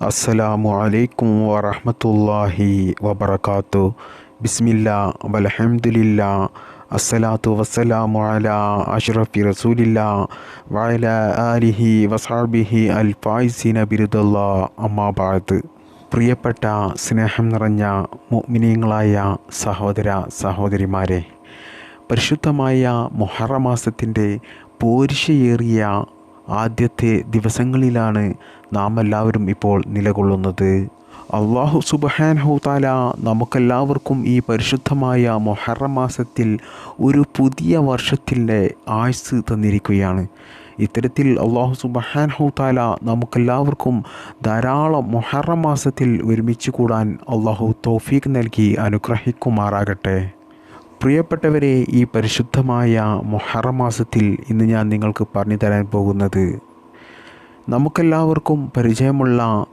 അസ്സലാമു അലൈക്കും വറഹമത്തല്ലാഹി വബർക്കാത്തു ബിസ്മില്ല വലഹമുല്ല അസ്സലാത്തു വസ്സലാമു അല അഷ്റഫി റസൂലില്ല വഅല ആലിഹി വസാബിഹി അൽ ഫായിസിന ബിരുദല്ല അമ്മാബാദ് പ്രിയപ്പെട്ട സ്നേഹം നിറഞ്ഞ മുഗ്മിനീങ്ങളായ സഹോദര സഹോദരിമാരെ പരിശുദ്ധമായ മൊഹറമാസത്തിന്റെ പോരിശയേറിയ ആദ്യത്തെ ദിവസങ്ങളിലാണ് നാം എല്ലാവരും ഇപ്പോൾ നിലകൊള്ളുന്നത്. അള്ളാഹു സുബഹാൻ താല നമുക്കെല്ലാവർക്കും ഈ പരിശുദ്ധമായ മൊഹറം മാസത്തിൽ ഒരു പുതിയ വർഷത്തിന്റെ ആയുസ് തന്നിരിക്കുകയാണ്. ഇത്തരത്തിൽ അള്ളാഹു സുബഹാൻ താല നമുക്കെല്ലാവർക്കും ധാരാളം മൊഹറം മാസത്തിൽ ഒരുമിച്ച് കൂടാൻ അള്ളാഹു തൗഫീഖ് നൽകി അനുഗ്രഹിക്കുമാറാകട്ടെ. പ്രിയപ്പെട്ടവരെ ഈ പരിശുദ്ധമായ മൊഹറം മാസത്തിൽ ഇന്ന് ഞാൻ നിങ്ങൾക്ക് പറഞ്ഞു തരാൻ പോകുന്നത് നമുക്കെല്ലാവർക്കും പരിചയമുള്ള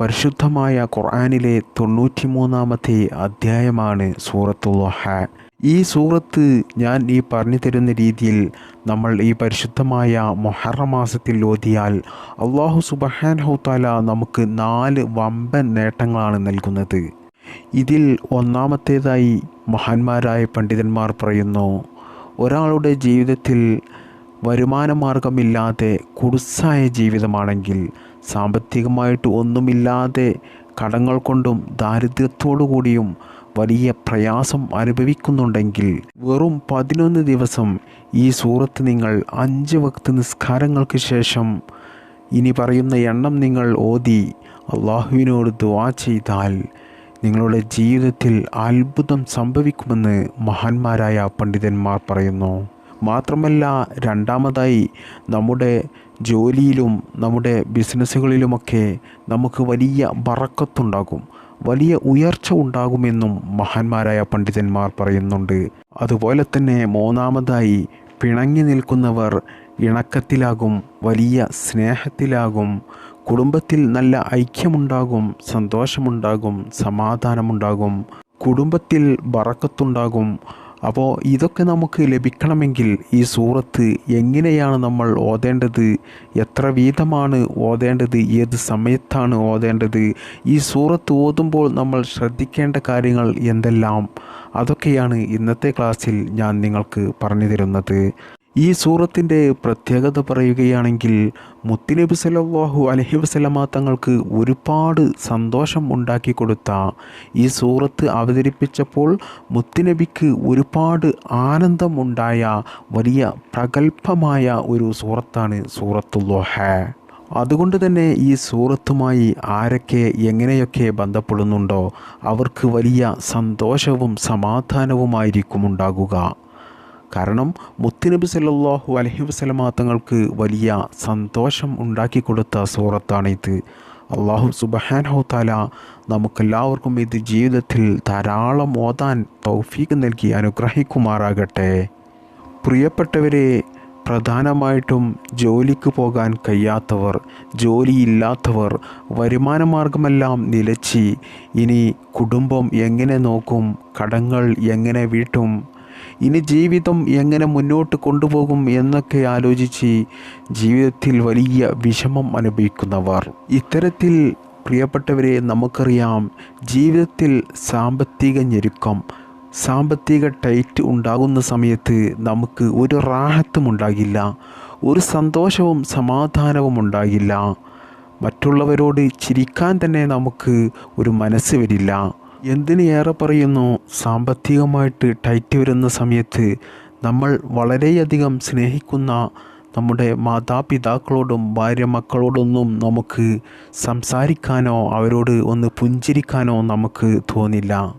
പരിശുദ്ധമായ ഖുർആാനിലെ തൊണ്ണൂറ്റി മൂന്നാമത്തെ അധ്യായമാണ് സൂറത്തുള്ളഹ ഈ സൂറത്ത് ഞാൻ ഈ പറഞ്ഞു തരുന്ന രീതിയിൽ നമ്മൾ ഈ പരിശുദ്ധമായ മൊഹറമാസത്തിൽ ഓതിയാൽ അള്ളാഹു സുബഹാൻ ഹൗത്താല നമുക്ക് നാല് വമ്പൻ നേട്ടങ്ങളാണ് നൽകുന്നത്. ഇതിൽ ഒന്നാമത്തേതായി മഹാന്മാരായ പണ്ഡിതന്മാർ പറയുന്നു ഒരാളുടെ ജീവിതത്തിൽ വരുമാന മാർഗമില്ലാതെ കുടുസായ ജീവിതമാണെങ്കിൽ സാമ്പത്തികമായിട്ട് ഒന്നുമില്ലാതെ കടങ്ങൾ കൊണ്ടും ദാരിദ്ര്യത്തോടു കൂടിയും വലിയ പ്രയാസം അനുഭവിക്കുന്നുണ്ടെങ്കിൽ വെറും പതിനൊന്ന് ദിവസം ഈ സൂറത്ത് നിങ്ങൾ അഞ്ച് വക്ത് നിസ്കാരങ്ങൾക്ക് ശേഷം ഇനി പറയുന്ന എണ്ണം നിങ്ങൾ ഓതി അള്ളാഹുവിനോട് ദുവാ ചെയ്താൽ നിങ്ങളുടെ ജീവിതത്തിൽ അത്ഭുതം സംഭവിക്കുമെന്ന് മഹാന്മാരായ പണ്ഡിതന്മാർ പറയുന്നു. മാത്രമല്ല രണ്ടാമതായി നമ്മുടെ ജോലിയിലും നമ്മുടെ ബിസിനസ്സുകളിലുമൊക്കെ നമുക്ക് വലിയ വറക്കത്തുണ്ടാകും വലിയ ഉയർച്ച ഉണ്ടാകുമെന്നും മഹാന്മാരായ പണ്ഡിതന്മാർ പറയുന്നുണ്ട്. അതുപോലെ തന്നെ മൂന്നാമതായി പിണങ്ങി നിൽക്കുന്നവർ ഇണക്കത്തിലാകും വലിയ സ്നേഹത്തിലാകും. കുടുംബത്തിൽ നല്ല ഐക്യമുണ്ടാകും സന്തോഷമുണ്ടാകും സമാധാനമുണ്ടാകും കുടുംബത്തിൽ ബറക്കത്തുണ്ടാകും. അപ്പോൾ ഇതൊക്കെ നമുക്ക് ലഭിക്കണമെങ്കിൽ ഈ സൂറത്ത് എങ്ങനെയാണ് നമ്മൾ ഓതേണ്ടത്? എത്ര വീതമാണ് ഓതേണ്ടത്? ഏത് സമയത്താണ് ഓതേണ്ടത്? ഈ സൂറത്ത് ഓതുമ്പോൾ നമ്മൾ ശ്രദ്ധിക്കേണ്ട കാര്യങ്ങൾ എന്തെല്ലാം? അതൊക്കെയാണ് ഇന്നത്തെ ക്ലാസ്സിൽ ഞാൻ നിങ്ങൾക്ക് പറഞ്ഞു തരുന്നത്. ഈ സൂറത്തിന്റെ പ്രത്യേകത പറയുകയാണെങ്കിൽ മുത്തുനബി സല്ലാഹു അലഹി വസ്ലമ തങ്ങൾക്ക് ഒരുപാട് സന്തോഷം ഉണ്ടാക്കി കൊടുത്ത ഈ സൂറത്ത് അവതരിപ്പിച്ചപ്പോൾ മുത്തുനബിക്ക് ഒരുപാട് ആനന്ദം ഉണ്ടായ വലിയ പ്രഗത്ഭമായ ഒരു സൂറത്താണ് സൂറത്തുല്ലോഹ അതുകൊണ്ട് തന്നെ ഈ സൂറത്തുമായി ആരൊക്കെ എങ്ങനെയൊക്കെ ബന്ധപ്പെടുന്നുണ്ടോ അവർക്ക് വലിയ സന്തോഷവും സമാധാനവുമായിരിക്കും ഉണ്ടാകുക. കാരണം മുത്തുനബി സല്ലാഹു അലഹി വസ്ലമ തങ്ങൾക്ക് വലിയ സന്തോഷം ഉണ്ടാക്കി കൊടുത്ത സൂറത്താണിത്. അള്ളാഹു സുബഹാനഹു താല നമുക്കെല്ലാവർക്കും ഇത് ജീവിതത്തിൽ ധാരാളം ഓതാൻ തൗഫീഖ് നൽകി അനുഗ്രഹിക്കുമാറാകട്ടെ. പ്രിയപ്പെട്ടവരെ പ്രധാനമായിട്ടും ജോലിക്ക് പോകാൻ കഴിയാത്തവർ ജോലിയില്ലാത്തവർ വരുമാനമാർഗമെല്ലാം നിലച്ച്. ഇനി കുടുംബം എങ്ങനെ നോക്കും കടങ്ങൾ എങ്ങനെ വീട്ടും ഇനി ജീവിതം എങ്ങനെ മുന്നോട്ട് കൊണ്ടുപോകും എന്നൊക്കെ ആലോചിച്ച് ജീവിതത്തിൽ വലിയ വിഷമം അനുഭവിക്കുന്നവർ. ഇത്തരത്തിൽ പ്രിയപ്പെട്ടവരെ നമുക്കറിയാം ജീവിതത്തിൽ സാമ്പത്തിക ഞെരുക്കം സാമ്പത്തിക ടൈറ്റ് ഉണ്ടാകുന്ന സമയത്ത് നമുക്ക് ഒരു റാഹത്തും ഉണ്ടാകില്ല ഒരു സന്തോഷവും സമാധാനവും ഉണ്ടാകില്ല. മറ്റുള്ളവരോട് ചിരിക്കാൻ തന്നെ നമുക്ക് ഒരു മനസ്സ് വരില്ല. എന്തിന് ഏറെ പറയുന്നു? സാമ്പത്തികമായിട്ട് ടൈറ്റ് വരുന്ന സമയത്ത് നമ്മൾ വളരെയധികം സ്നേഹിക്കുന്ന നമ്മുടെ മാതാപിതാക്കളോടും ഭാര്യ മക്കളോടൊന്നും നമുക്ക് സംസാരിക്കാനോ അവരോട് ഒന്ന് പുഞ്ചിരിക്കാനോ നമുക്ക് തോന്നില്ല.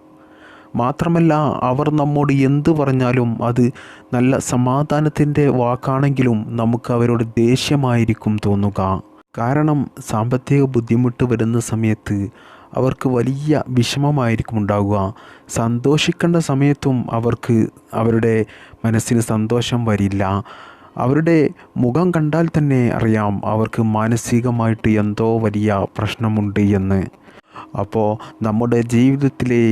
മാത്രമല്ല അവർ നമ്മോട് എന്ത് പറഞ്ഞാലും അത് നല്ല സമാധാനത്തിന്റെ വാക്കാണെങ്കിലും നമുക്ക് അവരോട് ദേഷ്യമായിരിക്കും തോന്നുക. കാരണം സാമ്പത്തിക ബുദ്ധിമുട്ട് വരുന്ന സമയത്ത് അവർക്ക് വലിയ വിഷമമായിരിക്കും ഉണ്ടാകുക സന്തോഷിക്കേണ്ട സമയത്തും അവർക്ക് അവരുടെ മനസ്സിന് സന്തോഷം വരില്ല. അവരുടെ മുഖം കണ്ടാൽ തന്നെ അറിയാം അവർക്ക് മാനസികമായിട്ട് എന്തോ വലിയ പ്രശ്നമുണ്ട് എന്ന്. അപ്പോൾ നമ്മുടെ ജീവിതത്തിലെ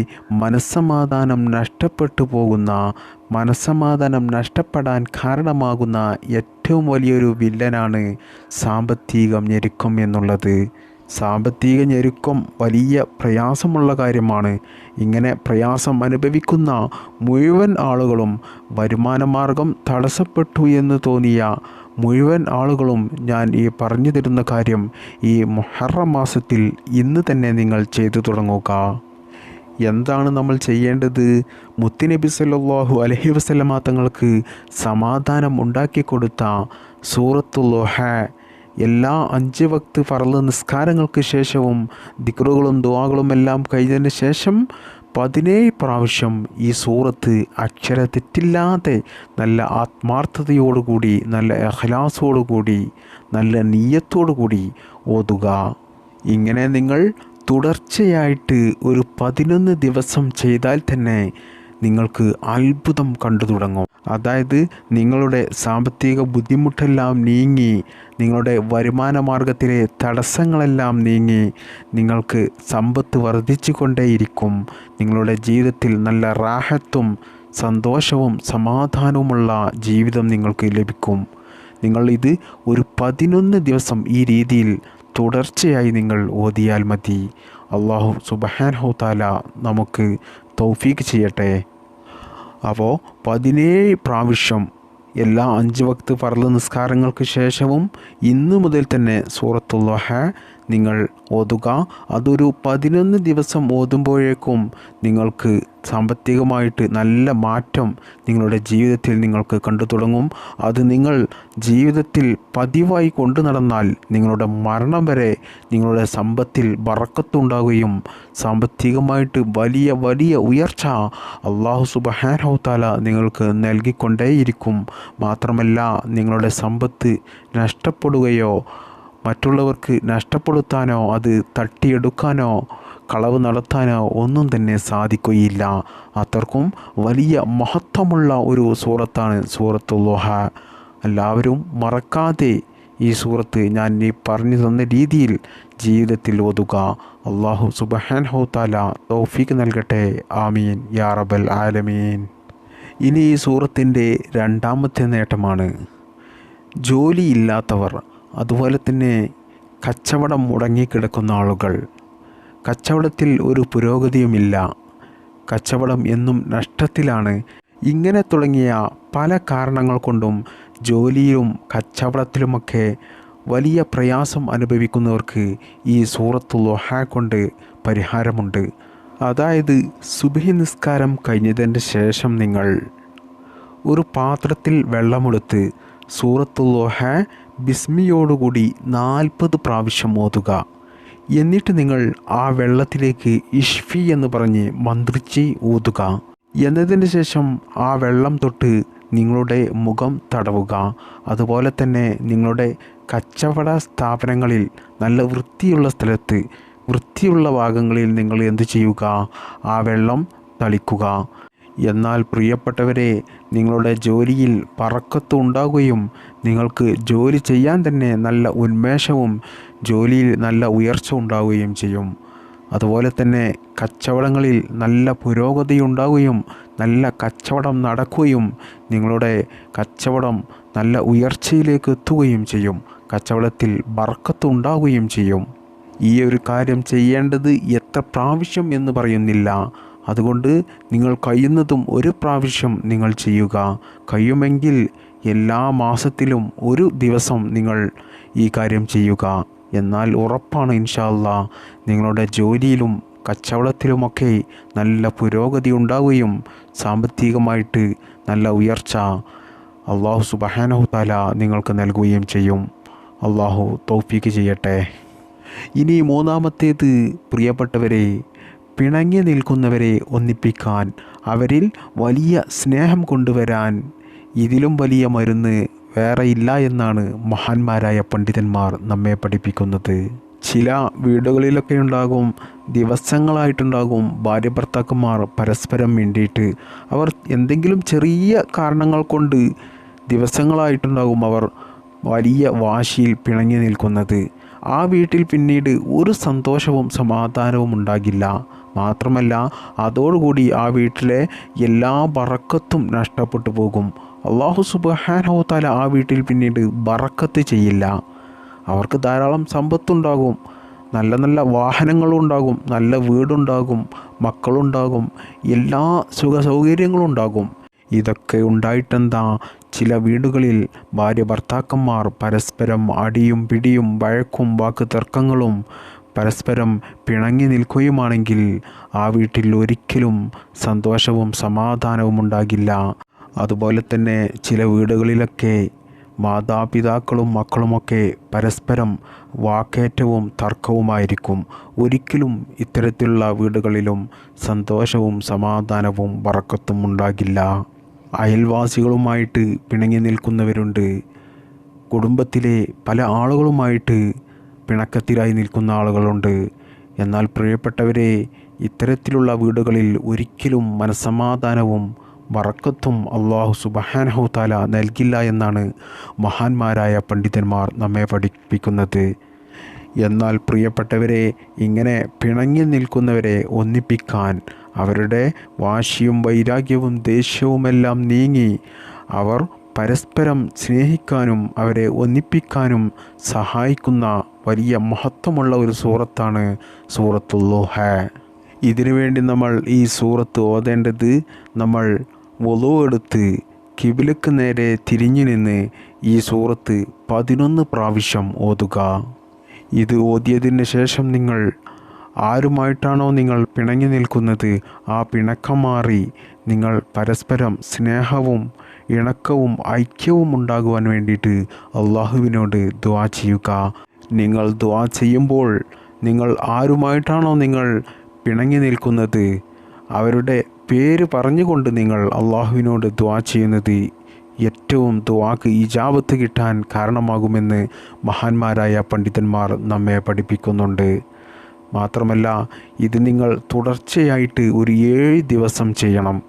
മനസ്സമാധാനം നഷ്ടപ്പെട്ടു പോകുന്ന മനസ്സമാധാനം നഷ്ടപ്പെടാൻ കാരണമാകുന്ന ഏറ്റവും വലിയൊരു വില്ലനാണ് സാമ്പത്തികം ഞെരുക്കം എന്നുള്ളത്. സാമ്പത്തിക ഞെരുക്കം വലിയ പ്രയാസമുള്ള കാര്യമാണ്. ഇങ്ങനെ പ്രയാസം അനുഭവിക്കുന്ന മുഴുവൻ ആളുകളും വരുമാനമാർഗം തടസ്സപ്പെട്ടു എന്ന് തോന്നിയ മുഴുവൻ ആളുകളും ഞാൻ ഈ പറഞ്ഞു തരുന്ന കാര്യം ഈ മൊഹറ മാസത്തിൽ ഇന്ന് തന്നെ നിങ്ങൾ ചെയ്തു തുടങ്ങുക. എന്താണ് നമ്മൾ ചെയ്യേണ്ടത്? മുത്തുനബി സല്ലാഹു അലഹി വസല്ലമ തങ്ങൾക്ക് സമാധാനം ഉണ്ടാക്കി കൊടുത്ത സൂറത്തുല്ലോഹ എല്ലാ അഞ്ച് വക്ത് ഫറൽ നിസ്കാരങ്ങൾക്ക് ശേഷവും ദിക്റുകളും ദുവാകളും എല്ലാം കഴിഞ്ഞതിന് ശേഷം പതിനേഴ് പ്രാവശ്യം ഈ സൂറത്ത് അക്ഷര തെറ്റില്ലാതെ നല്ല ആത്മാർത്ഥതയോടുകൂടി നല്ല അഹ്ലാസോടുകൂടി നല്ല നീയത്തോടുകൂടി ഓതുക. ഇങ്ങനെ നിങ്ങൾ തുടർച്ചയായിട്ട് ഒരു പതിനൊന്ന് ദിവസം ചെയ്താൽ തന്നെ നിങ്ങൾക്ക് അത്ഭുതം കണ്ടു തുടങ്ങും. അതായത് നിങ്ങളുടെ സാമ്പത്തിക ബുദ്ധിമുട്ടെല്ലാം നീങ്ങി നിങ്ങളുടെ വരുമാന മാർഗത്തിലെ തടസ്സങ്ങളെല്ലാം നീങ്ങി നിങ്ങൾക്ക് സമ്പത്ത് വർദ്ധിച്ചു കൊണ്ടേയിരിക്കും നിങ്ങളുടെ ജീവിതത്തിൽ നല്ല റാഹത്തും സന്തോഷവും സമാധാനവുമുള്ള ജീവിതം നിങ്ങൾക്ക് ലഭിക്കും. നിങ്ങൾ ഇത് ഒരു പതിനൊന്ന് ദിവസം ഈ രീതിയിൽ തുടർച്ചയായി നിങ്ങൾ ഓതിയാൽ മതി. അള്ളാഹു സുബഹാൻഹു താല നമുക്ക് തൗഫീക്ക് ചെയ്യട്ടെ. അപ്പോൾ പതിനേഴ് പ്രാവശ്യം എല്ലാ അഞ്ച് വക്ത് ഫർൾ നിസ്കാരങ്ങൾക്ക് ശേഷവും ഇന്നു മുതൽ തന്നെ സൂറത്തുള്ളഹ നിങ്ങൾ ഓതുക. അതൊരു പതിനൊന്ന് ദിവസം ഓതുമ്പോഴേക്കും നിങ്ങൾക്ക് സാമ്പത്തികമായിട്ട് നല്ല മാറ്റം നിങ്ങളുടെ ജീവിതത്തിൽ നിങ്ങൾക്ക് കണ്ടു തുടങ്ങും. അത് നിങ്ങൾ ജീവിതത്തിൽ പതിവായി കൊണ്ടു നടന്നാൽ നിങ്ങളുടെ മരണം വരെ നിങ്ങളുടെ സമ്പത്തിൽ വറക്കത്തുണ്ടാകുകയും സാമ്പത്തികമായിട്ട് വലിയ വലിയ ഉയർച്ച അള്ളാഹു സുബഹാനഹുത്താല നിങ്ങൾക്ക് നൽകിക്കൊണ്ടേയിരിക്കും. മാത്രമല്ല നിങ്ങളുടെ സമ്പത്ത് നഷ്ടപ്പെടുകയോ മറ്റുള്ളവർക്ക് നഷ്ടപ്പെടുത്താനോ അത് തട്ടിയെടുക്കാനോ കളവ് നടത്താനോ ഒന്നും തന്നെ സാധിക്കുകയില്ല. അത്രക്കും വലിയ മഹത്വമുള്ള ഒരു സൂറത്താണ് സൂറത്തുല്ലോഹ എല്ലാവരും മറക്കാതെ ഈ സൂറത്ത് ഞാൻ ഈ പറഞ്ഞു തന്ന രീതിയിൽ ജീവിതത്തിൽ ഒതുക അള്ളാഹു സുബഹാൻ ഹൗത്താല തൗഫീക്ക് നൽകട്ടെ. ആമീൻ. യാ റബൽ ആലമീൻ. ഇനി ഈ സൂറത്തിന്റെ രണ്ടാമത്തെ നേട്ടമാണ്. ജോലിയില്ലാത്തവർ അതുപോലെ തന്നെ കച്ചവടം മുടങ്ങിക്കിടക്കുന്ന ആളുകൾ. കച്ചവടത്തിൽ ഒരു പുരോഗതിയുമില്ല. കച്ചവടം എന്നും നഷ്ടത്തിലാണ്. ഇങ്ങനെ തുടങ്ങിയ പല കാരണങ്ങൾ കൊണ്ടും ജോലിയിലും കച്ചവടത്തിലുമൊക്കെ വലിയ പ്രയാസം അനുഭവിക്കുന്നവർക്ക് ഈ സൂറത്തുൽ ലൊഹ കൊണ്ട് പരിഹാരമുണ്ട്. അതായത് സുബഹി നിസ്കാരം കഴിഞ്ഞതിന്റെ ശേഷം നിങ്ങൾ ഒരു പാത്രത്തിൽ വെള്ളമെടുത്ത് സൂറത്തു ലൊഹ ബിസ്മിയോടുകൂടി നാൽപ്പത് പ്രാവശ്യം ഓതുക. എന്നിട്ട് നിങ്ങൾ ആ വെള്ളത്തിലേക്ക് ഇഷ്ഫി എന്ന് പറഞ്ഞ് മന്ത്രിച്ച് ഊതുക എന്നതിന് ശേഷം ആ വെള്ളം തൊട്ട് നിങ്ങളുടെ മുഖം തടവുക. അതുപോലെ തന്നെ നിങ്ങളുടെ കച്ചവട സ്ഥാപനങ്ങളിൽ നല്ല വൃത്തിയുള്ള സ്ഥലത്ത് വൃത്തിയുള്ള ഭാഗങ്ങളിൽ നിങ്ങൾ എന്ത് ചെയ്യുക? ആ വെള്ളം തളിക്കുക. എന്നാൽ പ്രിയപ്പെട്ടവരെ നിങ്ങളുടെ ജോലിയിൽ പറക്കത്ത് ഉണ്ടാകുകയും നിങ്ങൾക്ക് ജോലി ചെയ്യാൻ തന്നെ നല്ല ഉന്മേഷവും ജോലിയിൽ നല്ല ഉയർച്ച ഉണ്ടാവുകയും ചെയ്യും. അതുപോലെ തന്നെ കച്ചവടങ്ങളിൽ നല്ല പുരോഗതി ഉണ്ടാവുകയും നല്ല കച്ചവടം നടക്കുകയും നിങ്ങളുടെ കച്ചവടം നല്ല ഉയർച്ചയിലേക്ക് എത്തുകയും ചെയ്യും. കച്ചവടത്തിൽ ബർക്കത്ത് ഉണ്ടാവുകയും ചെയ്യും. ഈ ഒരു കാര്യം ചെയ്യേണ്ടത് എത്ര പ്രാവശ്യം എന്ന് പറയുന്നില്ല. അതുകൊണ്ട് നിങ്ങൾ കഴിയുന്നതും ഒരു പ്രാവശ്യം നിങ്ങൾ ചെയ്യുക. കഴിയുമെങ്കിൽ എല്ലാ മാസത്തിലും ഒരു ദിവസം നിങ്ങൾ ഈ കാര്യം ചെയ്യുക. എന്നാൽ ഉറപ്പാണ് ഇൻഷാല്ല നിങ്ങളുടെ ജോലിയിലും കച്ചവടത്തിലുമൊക്കെ നല്ല പുരോഗതി ഉണ്ടാവുകയും സാമ്പത്തികമായിട്ട് നല്ല ഉയർച്ച അള്ളാഹു സുബഹാനഹു താല നിങ്ങൾക്ക് നൽകുകയും ചെയ്യും. അള്ളാഹു തൗഫീക്ക് ചെയ്യട്ടെ. ഇനി മൂന്നാമത്തേത് പ്രിയപ്പെട്ടവരെ പിണങ്ങി നിൽക്കുന്നവരെ ഒന്നിപ്പിക്കാൻ അവരിൽ വലിയ സ്നേഹം കൊണ്ടുവരാൻ ഇതിലും വലിയ മരുന്ന് വേറെയില്ല എന്നാണ് മഹാന്മാരായ പണ്ഡിതന്മാർ നമ്മെ പഠിപ്പിക്കുന്നത്. ചില വീടുകളിലൊക്കെ ഉണ്ടാകും ദിവസങ്ങളായിട്ടുണ്ടാകും ഭാര്യ ഭർത്താക്കന്മാർ പരസ്പരം വേണ്ടിയിട്ട് അവർ എന്തെങ്കിലും ചെറിയ കാരണങ്ങൾ കൊണ്ട് ദിവസങ്ങളായിട്ടുണ്ടാകും അവർ വലിയ വാശിയിൽ പിണങ്ങി നിൽക്കുന്നത്. ആ വീട്ടിൽ പിന്നീട് ഒരു സന്തോഷവും സമാധാനവും ഉണ്ടാകില്ല. മാത്രമല്ല അതോടുകൂടി ആ വീട്ടിലെ എല്ലാ ബറക്കത്തും നഷ്ടപ്പെട്ടു പോകും. അള്ളാഹു സുബാനഹുത്താല ആ വീട്ടിൽ പിന്നീട് ബറക്കത്ത് ചെയ്യില്ല. അവർക്ക് ധാരാളം സമ്പത്തുണ്ടാകും നല്ല നല്ല വാഹനങ്ങളും ഉണ്ടാകും നല്ല വീടുണ്ടാകും മക്കളുണ്ടാകും എല്ലാ സുഖ സൗകര്യങ്ങളും ഉണ്ടാകും ഇതൊക്കെ ഉണ്ടായിട്ടെന്താ? ചില വീടുകളിൽ ഭാര്യ ഭർത്താക്കന്മാർ പരസ്പരം അടിയും പിടിയും വഴക്കും വാക്ക് തർക്കങ്ങളും പരസ്പരം പിണങ്ങി നിൽക്കുകയുമാണെങ്കിൽ ആ വീട്ടിൽ ഒരിക്കലും സന്തോഷവും സമാധാനവും ഉണ്ടാകില്ല. അതുപോലെ തന്നെ ചില വീടുകളിലൊക്കെ മാതാപിതാക്കളും മക്കളുമൊക്കെ പരസ്പരം വാക്കേറ്റവും തർക്കവുമായിരിക്കും. ഒരിക്കലും ഇത്തരത്തിലുള്ള വീടുകളിലും സന്തോഷവും സമാധാനവും വറക്കത്തും ഉണ്ടാകില്ല. അയൽവാസികളുമായിട്ട് പിണങ്ങി നിൽക്കുന്നവരുണ്ട്. കുടുംബത്തിലെ പല ആളുകളുമായിട്ട് പിണക്കത്തിലായി നിൽക്കുന്ന ആളുകളുണ്ട്. എന്നാൽ പ്രിയപ്പെട്ടവരെ ഇത്തരത്തിലുള്ള വീടുകളിൽ ഒരിക്കലും മനസമാധാനവും വറക്കത്തും അള്ളാഹു സുബഹാനഹു താല നൽകില്ല എന്നാണ് മഹാന്മാരായ പണ്ഡിതന്മാർ നമ്മെ പഠിപ്പിക്കുന്നത്. എന്നാൽ പ്രിയപ്പെട്ടവരെ ഇങ്ങനെ പിണങ്ങി നിൽക്കുന്നവരെ ഒന്നിപ്പിക്കാൻ അവരുടെ വാശിയും വൈരാഗ്യവും ദേഷ്യവുമെല്ലാം നീങ്ങി അവർ പരസ്പരം സ്നേഹിക്കാനും അവരെ ഒന്നിപ്പിക്കാനും സഹായിക്കുന്ന വലിയ മഹത്വമുള്ള ഒരു സൂറത്താണ് സൂറത്തുല്ലോഹ ഇതിനു വേണ്ടി നമ്മൾ ഈ സൂറത്ത് ഓതേണ്ടത് നമ്മൾ വലു എടുത്ത് കിബിലക്ക് നേരെ തിരിഞ്ഞു നിന്ന് ഈ സൂറത്ത് പതിനൊന്ന് പ്രാവശ്യം ഓതുക. ഇത് ഓതിയതിന് ശേഷം നിങ്ങൾ ആരുമായിട്ടാണോ നിങ്ങൾ പിണങ്ങി നിൽക്കുന്നത് ആ പിണക്കം മാറി നിങ്ങൾ പരസ്പരം സ്നേഹവും ഇണക്കവും ഐക്യവും ഉണ്ടാകുവാൻ വേണ്ടിയിട്ട് അള്ളാഹുവിനോട് ദ്വാ ചെയ്യുക. നിങ്ങൾ ദ്വാ ചെയ്യുമ്പോൾ നിങ്ങൾ ആരുമായിട്ടാണോ നിങ്ങൾ പിണങ്ങി നിൽക്കുന്നത്? അവരുടെ പേര് പറഞ്ഞുകൊണ്ട് നിങ്ങൾ അള്ളാഹുവിനോട് ദ്വാ ചെയ്യുന്നത് ഏറ്റവും ദ്വാക്ക് ഇജാബത്ത് കിട്ടാൻ കാരണമാകുമെന്ന് മഹാന്മാരായ പണ്ഡിതന്മാർ നമ്മെ പഠിപ്പിക്കുന്നുണ്ട്. മാത്രമല്ല ഇത് നിങ്ങൾ തുടർച്ചയായിട്ട് ഒരു ഏഴ് ദിവസം ചെയ്യണം.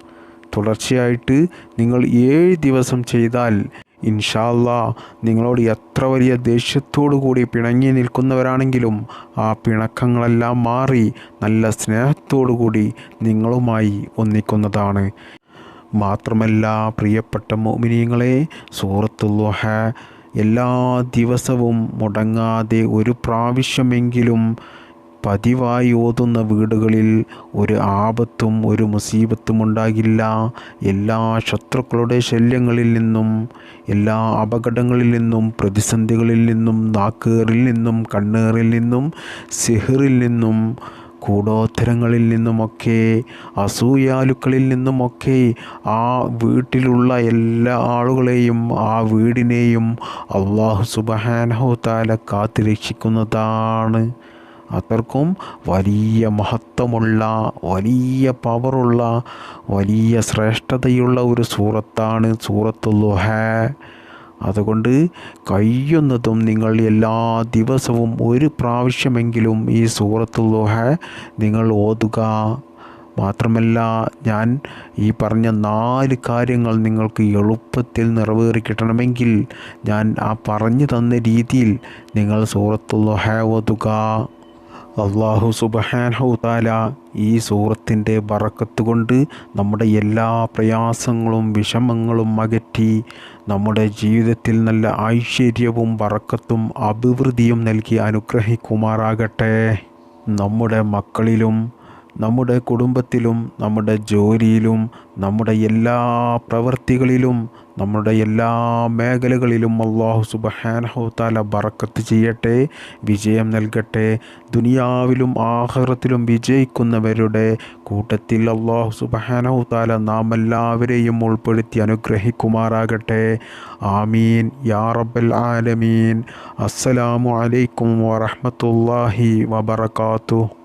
തുടർച്ചയായിട്ട് നിങ്ങൾ ഏഴ് ദിവസം ചെയ്താൽ ഇൻഷാല്ല നിങ്ങളോട് എത്ര വലിയ ദേഷ്യത്തോടു കൂടി പിണങ്ങി നിൽക്കുന്നവരാണെങ്കിലും ആ പിണക്കങ്ങളെല്ലാം മാറി നല്ല സ്നേഹത്തോടു കൂടി നിങ്ങളുമായി ഒന്നിക്കുന്നതാണ്. മാത്രമല്ല പ്രിയപ്പെട്ട മോമിനിയങ്ങളെ സൂറത്തുല്ലോഹ എല്ലാ ദിവസവും മുടങ്ങാതെ ഒരു പ്രാവശ്യമെങ്കിലും പതിവായി ഓതുന്ന വീടുകളിൽ ഒരു ആപത്തും ഒരു മുസീബത്തും ഉണ്ടാകില്ല. എല്ലാ ശത്രുക്കളുടെ ശല്യങ്ങളിൽ നിന്നും എല്ലാ അപകടങ്ങളിൽ നിന്നും പ്രതിസന്ധികളിൽ നിന്നും നാക്കേറിൽ നിന്നും കണ്ണേറിൽ നിന്നും സിഹറിൽ നിന്നും കൂടോത്തരങ്ങളിൽ നിന്നുമൊക്കെ അസൂയാലുക്കളിൽ നിന്നുമൊക്കെ ആ വീട്ടിലുള്ള എല്ലാ ആളുകളെയും ആ വീടിനെയും അള്ളാഹു സുബഹാനഹു താല കാത്തുരക്ഷിക്കുന്നതാണ്. അത്രക്കും വലിയ മഹത്വമുള്ള വലിയ പവറുള്ള വലിയ ശ്രേഷ്ഠതയുള്ള ഒരു സൂറത്താണ് സൂറത്തു ലുഹ അതുകൊണ്ട് കഴിയുന്നതും നിങ്ങൾ എല്ലാ ദിവസവും ഒരു പ്രാവശ്യമെങ്കിലും ഈ സൂറത്തു ലുഹ നിങ്ങൾ ഓതുക. മാത്രമല്ല ഞാൻ ഈ പറഞ്ഞ നാല് കാര്യങ്ങൾ നിങ്ങൾക്ക് എളുപ്പത്തിൽ നിറവേറി കിട്ടണമെങ്കിൽ ഞാൻ ആ പറഞ്ഞു തന്ന രീതിയിൽ നിങ്ങൾ സൂറത്തുല്ലുഹ ഓതുക. അള്ളാഹു സുബഹാനഹു താല ഈ സൂറത്തിന്റെ ബറക്കത്ത് കൊണ്ട് നമ്മുടെ എല്ലാ പ്രയാസങ്ങളും വിഷമങ്ങളും അകറ്റി നമ്മുടെ ജീവിതത്തിൽ നല്ല ഐശ്വര്യവും ബറക്കത്തും അഭിവൃദ്ധിയും നൽകി അനുഗ്രഹിക്കുമാറാകട്ടെ. നമ്മുടെ മക്കളിലും നമ്മുടെ കുടുംബത്തിലും നമ്മുടെ ജോലിയിലും നമ്മുടെ എല്ലാ പ്രവൃത്തികളിലും നമ്മുടെ എല്ലാ മേഖലകളിലും അള്ളാഹു സുബഹാനഹു താല ബറക്കത്ത് ചെയ്യട്ടെ വിജയം നൽകട്ടെ. ദുനിയാവിലും ആഹാരത്തിലും വിജയിക്കുന്നവരുടെ കൂട്ടത്തിൽ അള്ളാഹു സുബഹാനഹു താല നാം എല്ലാവരെയും ഉൾപ്പെടുത്തി അനുഗ്രഹിക്കുമാറാകട്ടെ. ആമീൻ. യാ റബ്ബൽ ആലമീൻ. അസ്സലാമു അലൈക്കും വറഹ്മത്തുള്ളാഹി വബറകാതുഹു.